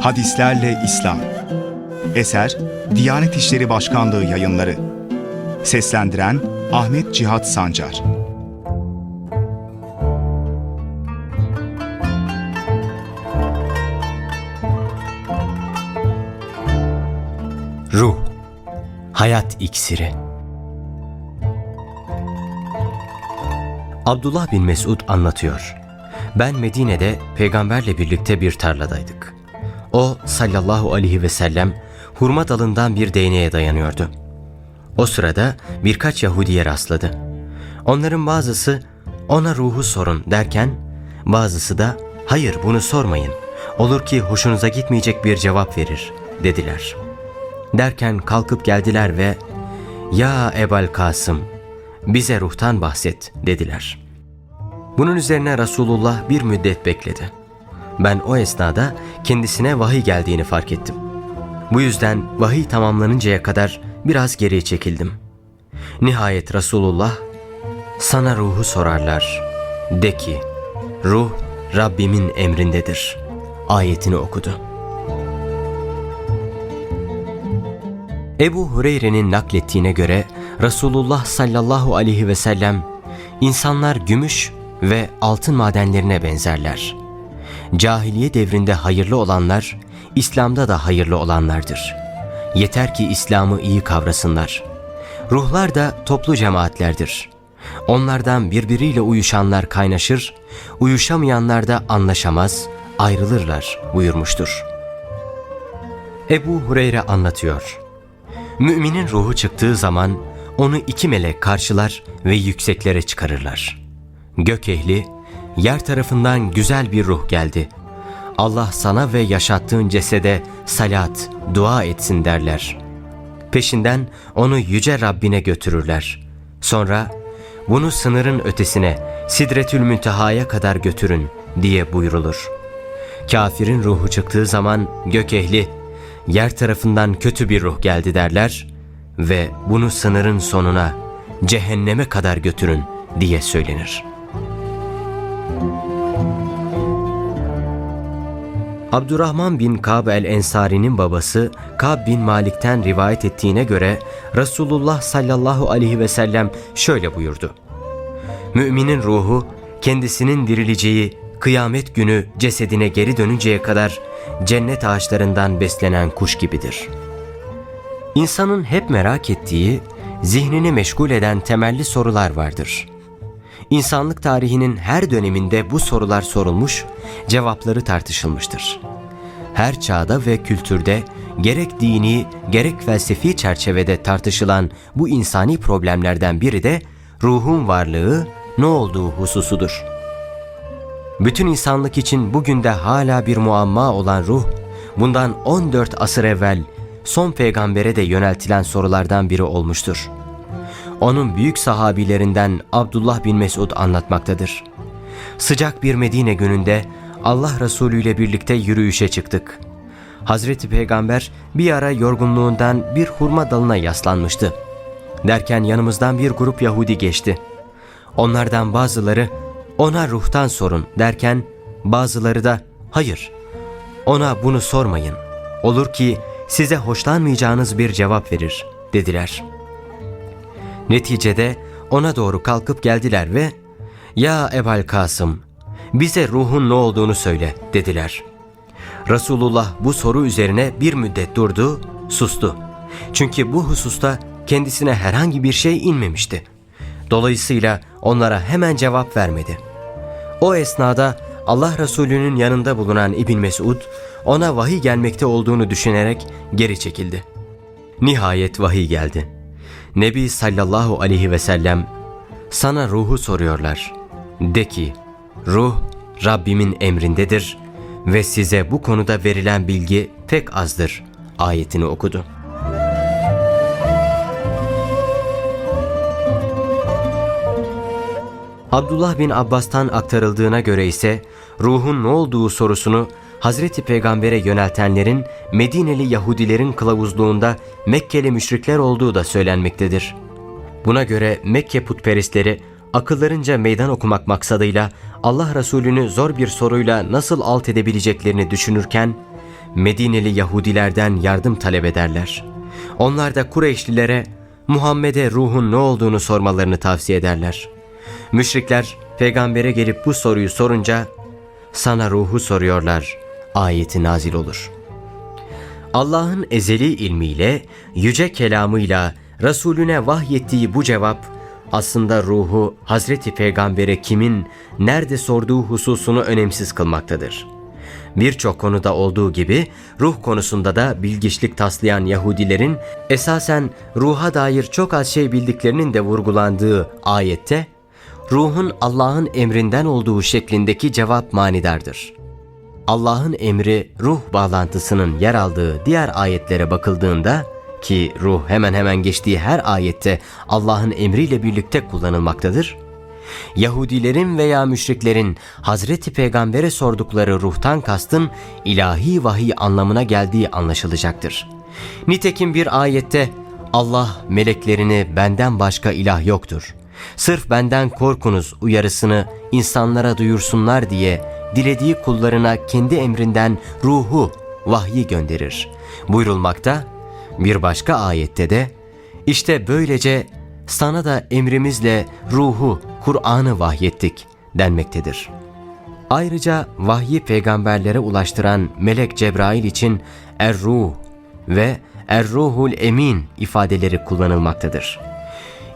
Hadislerle İslam Eser Diyanet İşleri Başkanlığı Yayınları Seslendiren Ahmet Cihat Sancar Ruh, hayat iksiri. Abdullah bin Mesud anlatıyor. Ben Medine'de peygamberle birlikte bir tarladaydık. O sallallahu aleyhi ve sellem hurma dalından bir değneğe dayanıyordu. O sırada birkaç Yahudiye rastladı. Onların bazısı ona ruhu sorun derken bazısı da hayır bunu sormayın. Olur ki hoşunuza gitmeyecek bir cevap verir dediler.'' Derken kalkıp geldiler ve ''Ya Ebal Kasım, bize ruhtan bahset.'' dediler. Bunun üzerine Resulullah bir müddet bekledi. Ben o esnada kendisine vahiy geldiğini fark ettim. Bu yüzden vahiy tamamlanıncaya kadar biraz geriye çekildim. Nihayet Resulullah, ''Sana ruhu sorarlar. De ki, ruh Rabbimin emrindedir.'' ayetini okudu. Ebu Hureyre'nin naklettiğine göre Resulullah sallallahu aleyhi ve sellem insanlar gümüş ve altın madenlerine benzerler. Cahiliye devrinde hayırlı olanlar İslam'da da hayırlı olanlardır. Yeter ki İslam'ı iyi kavrasınlar. Ruhlar da toplu cemaatlerdir. Onlardan birbiriyle uyuşanlar kaynaşır, uyuşamayanlar da anlaşamaz, ayrılırlar buyurmuştur. Ebu Hureyre anlatıyor. Müminin ruhu çıktığı zaman onu iki melek karşılar ve yükseklere çıkarırlar. Gök ehli, yer tarafından güzel bir ruh geldi. Allah sana ve yaşattığın cesede salat, dua etsin derler. Peşinden onu yüce Rabbine götürürler. Sonra bunu sınırın ötesine, Sidretül Münteha'ya kadar götürün diye buyrulur. Kafirin ruhu çıktığı zaman gök ehli yer tarafından kötü bir ruh geldi derler ve bunu sınırın sonuna cehenneme kadar götürün diye söylenir. Abdurrahman bin Kab el-Ensari'nin babası Kab bin Malik'ten rivayet ettiğine göre Resulullah sallallahu aleyhi ve sellem şöyle buyurdu. Müminin ruhu kendisinin dirileceği kıyamet günü cesedine geri dönünceye kadar cennet ağaçlarından beslenen kuş gibidir. İnsanın hep merak ettiği, zihnini meşgul eden temelli sorular vardır. İnsanlık tarihinin her döneminde bu sorular sorulmuş, cevapları tartışılmıştır. Her çağda ve kültürde gerek dini gerek felsefi çerçevede tartışılan bu insani problemlerden biri de ruhun varlığı ne olduğu hususudur. Bütün insanlık için bugün de hala bir muamma olan ruh, bundan 14 asır evvel son peygambere de yöneltilen sorulardan biri olmuştur. Onun büyük sahabilerinden Abdullah bin Mesud anlatmaktadır. Sıcak bir Medine gününde Allah Resulü ile birlikte yürüyüşe çıktık. Hazreti Peygamber bir ara yorgunluğundan bir hurma dalına yaslanmıştı. Derken yanımızdan bir grup Yahudi geçti. Onlardan bazıları ona ruhtan sorun derken bazıları da hayır ona bunu sormayın. Olur ki size hoşlanmayacağınız bir cevap verir dediler. Neticede ona doğru kalkıp geldiler ve ya Ebal Kasım bize ruhun ne olduğunu söyle dediler. Resulullah bu soru üzerine bir müddet durdu, sustu. Çünkü bu hususta kendisine herhangi bir şey inmemişti. Dolayısıyla onlara hemen cevap vermedi. O esnada Allah Resulü'nün yanında bulunan İbn Mesud ona vahiy gelmekte olduğunu düşünerek geri çekildi. Nihayet vahiy geldi. Nebi sallallahu aleyhi ve sellem sana ruhu soruyorlar. De ki ruh Rabbimin emrindedir ve size bu konuda verilen bilgi pek azdır ayetini okudu. Abdullah bin Abbas'tan aktarıldığına göre ise ruhun ne olduğu sorusunu Hazreti Peygamber'e yöneltenlerin Medineli Yahudilerin kılavuzluğunda Mekkeli müşrikler olduğu da söylenmektedir. Buna göre Mekke putperestleri akıllarınca meydan okumak maksadıyla Allah Resulü'nü zor bir soruyla nasıl alt edebileceklerini düşünürken Medineli Yahudilerden yardım talep ederler. Onlar da Kureyşlilere Muhammed'e ruhun ne olduğunu sormalarını tavsiye ederler. Müşrikler peygambere gelip bu soruyu sorunca sana ruhu soruyorlar ayeti nazil olur. Allah'ın ezeli ilmiyle, yüce kelamıyla Resulüne vahyettiği bu cevap aslında ruhu Hazreti Peygamber'e kimin nerede sorduğu hususunu önemsiz kılmaktadır. Birçok konuda olduğu gibi ruh konusunda da bilgiçlik taslayan Yahudilerin esasen ruha dair çok az şey bildiklerinin de vurgulandığı ayette ruhun Allah'ın emrinden olduğu şeklindeki cevap manidardır. Allah'ın emri ruh bağlantısının yer aldığı diğer ayetlere bakıldığında ki ruh hemen hemen geçtiği her ayette Allah'ın emriyle birlikte kullanılmaktadır. Yahudilerin veya müşriklerin Hazreti Peygamber'e sordukları ruhtan kastın ilahi vahiy anlamına geldiği anlaşılacaktır. Nitekim bir ayette Allah meleklerini benden başka ilah yoktur. Sırf benden korkunuz uyarısını insanlara duyursunlar diye dilediği kullarına kendi emrinden ruhu, vahyi gönderir. Buyurulmakta bir başka ayette de işte böylece sana da emrimizle ruhu, Kur'an'ı vahyettik denmektedir. Ayrıca vahyi peygamberlere ulaştıran melek Cebrail için Er-Ruh ve Er-Ruhul Emin ifadeleri kullanılmaktadır.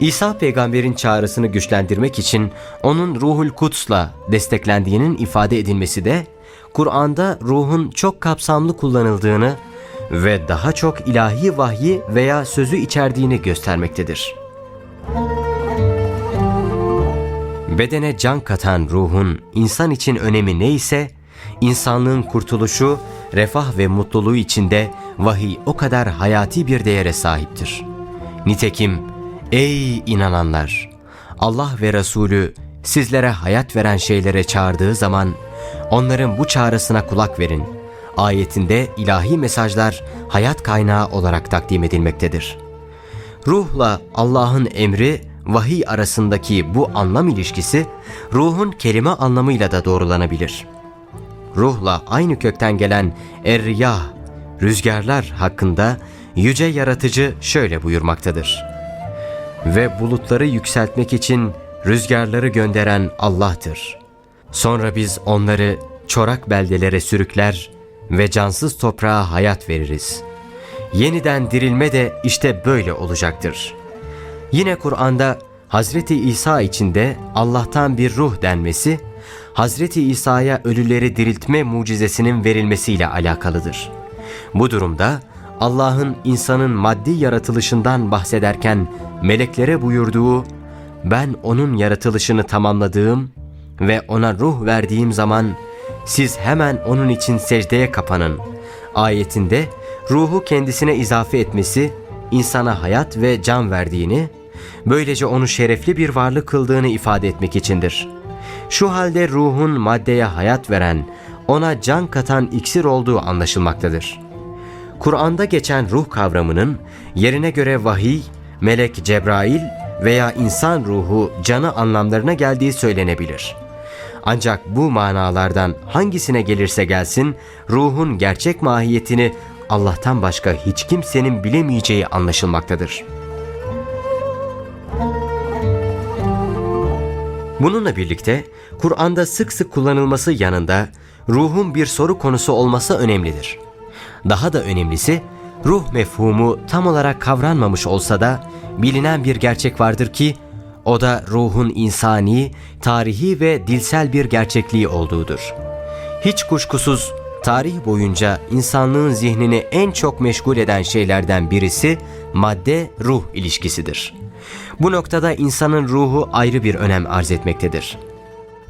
İsa peygamberin çağrısını güçlendirmek için onun Ruhul Kuts'la desteklendiğinin ifade edilmesi de Kur'an'da ruhun çok kapsamlı kullanıldığını ve daha çok ilahi vahyi veya sözü içerdiğini göstermektedir. Bedene can katan ruhun insan için önemi neyse, insanlığın kurtuluşu, refah ve mutluluğu içinde vahiy o kadar hayati bir değere sahiptir. Nitekim, ey inananlar! Allah ve Resulü sizlere hayat veren şeylere çağırdığı zaman, onların bu çağrısına kulak verin. Ayetinde ilahi mesajlar hayat kaynağı olarak takdim edilmektedir. Ruhla Allah'ın emri, vahiy arasındaki bu anlam ilişkisi ruhun kelime anlamıyla da doğrulanabilir. Ruhla aynı kökten gelen er-riyah, rüzgarlar hakkında yüce yaratıcı şöyle buyurmaktadır. Ve bulutları yükseltmek için rüzgarları gönderen Allah'tır. Sonra biz onları çorak beldelere sürükler ve cansız toprağa hayat veririz. Yeniden dirilme de işte böyle olacaktır. Yine Kur'an'da Hazreti İsa için de Allah'tan bir ruh denmesi, Hazreti İsa'ya ölüleri diriltme mucizesinin verilmesiyle alakalıdır. Bu durumda Allah'ın insanın maddi yaratılışından bahsederken meleklere buyurduğu ben onun yaratılışını tamamladığım ve ona ruh verdiğim zaman siz hemen onun için secdeye kapanın. Ayetinde ruhu kendisine izafe etmesi, insana hayat ve can verdiğini, böylece onu şerefli bir varlık kıldığını ifade etmek içindir. Şu halde ruhun maddeye hayat veren, ona can katan iksir olduğu anlaşılmaktadır. Kur'an'da geçen ruh kavramının yerine göre vahiy, melek Cebrail veya insan ruhu canı anlamlarına geldiği söylenebilir. Ancak bu manalardan hangisine gelirse gelsin ruhun gerçek mahiyetini Allah'tan başka hiç kimsenin bilemeyeceği anlaşılmaktadır. Bununla birlikte Kur'an'da sık sık kullanılması yanında ruhun bir soru konusu olması önemlidir. Daha da önemlisi ruh mefhumu tam olarak kavranmamış olsa da bilinen bir gerçek vardır ki o da ruhun insani, tarihi ve dilsel bir gerçekliği olduğudur. Hiç kuşkusuz tarih boyunca insanlığın zihnini en çok meşgul eden şeylerden birisi madde-ruh ilişkisidir. Bu noktada insanın ruhu ayrı bir önem arz etmektedir.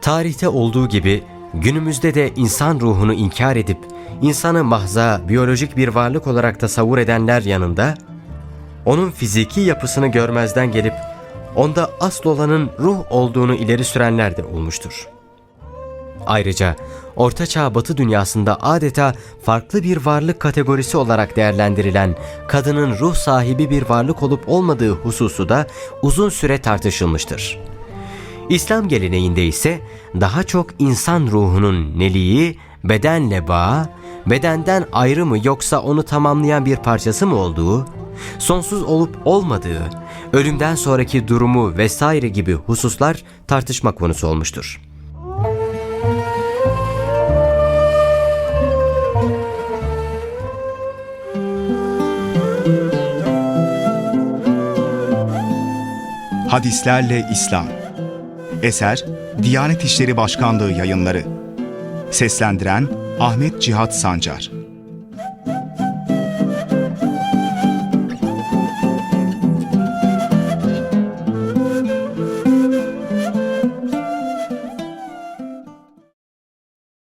Tarihte olduğu gibi günümüzde de insan ruhunu inkar edip insanı mahza, biyolojik bir varlık olarak tasavvur edenler yanında onun fiziki yapısını görmezden gelip onda asıl olanın ruh olduğunu ileri sürenler de olmuştur. Ayrıca Ortaçağ Batı dünyasında adeta farklı bir varlık kategorisi olarak değerlendirilen kadının ruh sahibi bir varlık olup olmadığı hususu da uzun süre tartışılmıştır. İslam geleneğinde ise daha çok insan ruhunun neliği, bedenle bağı, bedenden ayrı mı yoksa onu tamamlayan bir parçası mı olduğu, sonsuz olup olmadığı, ölümden sonraki durumu vesaire gibi hususlar tartışma konusu olmuştur. Hadislerle İslam Eser Diyanet İşleri Başkanlığı yayınları. Seslendiren Ahmet Cihat Sancar